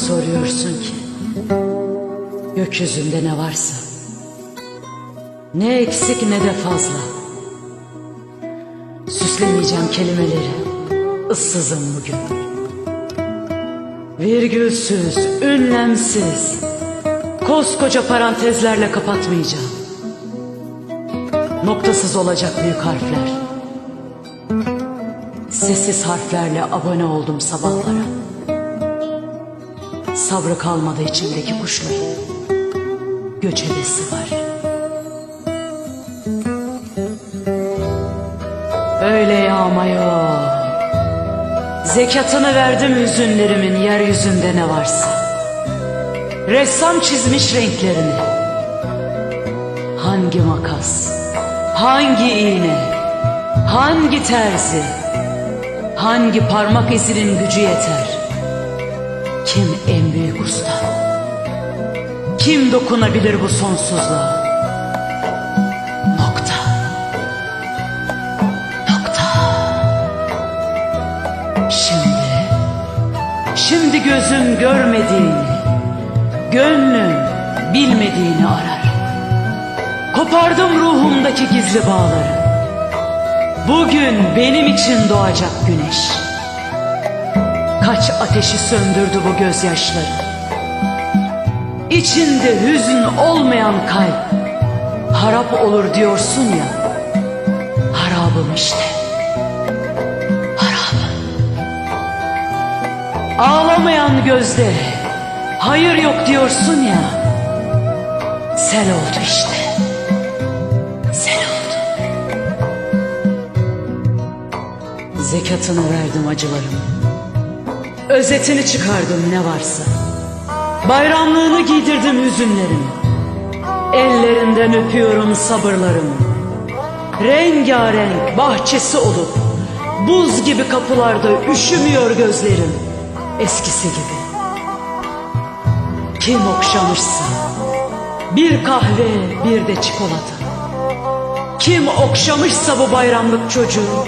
diyorsun ki? Gökyüzünde ne varsa. Ne eksik ne de fazla. Süslemeyeceğim kelimeleri. Issızım bugün. Virgülsüz ünlemsiz. Koskoca parantezlerle kapatmayacağım. Noktasız olacak büyük harfler. Sessiz harflerle abone oldum sabahlara Sabrı kalmadı içimdeki kuşların Göç hedesi var. Öyle yağma yok Zekatını verdim hüzünlerimin Yeryüzünde ne varsa. Ressam çizmiş renklerini. Hangi makas Hangi iğne Hangi terzi Hangi parmak izinin gücü yeter kim en büyük usta? Kim dokunabilir bu sonsuzluğa? Nokta. Nokta. Şimdi, şimdi gözüm görmediğini, gönlüm bilmediğini arar. Kopardım ruhumdaki gizli bağları. Bugün benim için doğacak güneş. Kaç ateşi söndürdü bu gözyaşları. İçinde hüzün olmayan kalp Harap olur diyorsun ya Harabım işte. Harabım. Ağlamayan gözde Hayır yok diyorsun ya Sel oldu işte. Sel oldu. Zekatını verdim acılarım Özetini çıkardım ne varsa. Bayramlığını giydirdim hüzünlerimi. Ellerinden öpüyorum sabırlarımı. Rengarenk bahçesi olup buz gibi kapılarda üşümüyor gözlerim eskisi gibi. Kim okşamışsa bir kahve bir de çikolata. Kim okşamışsa bu bayramlık çocuğu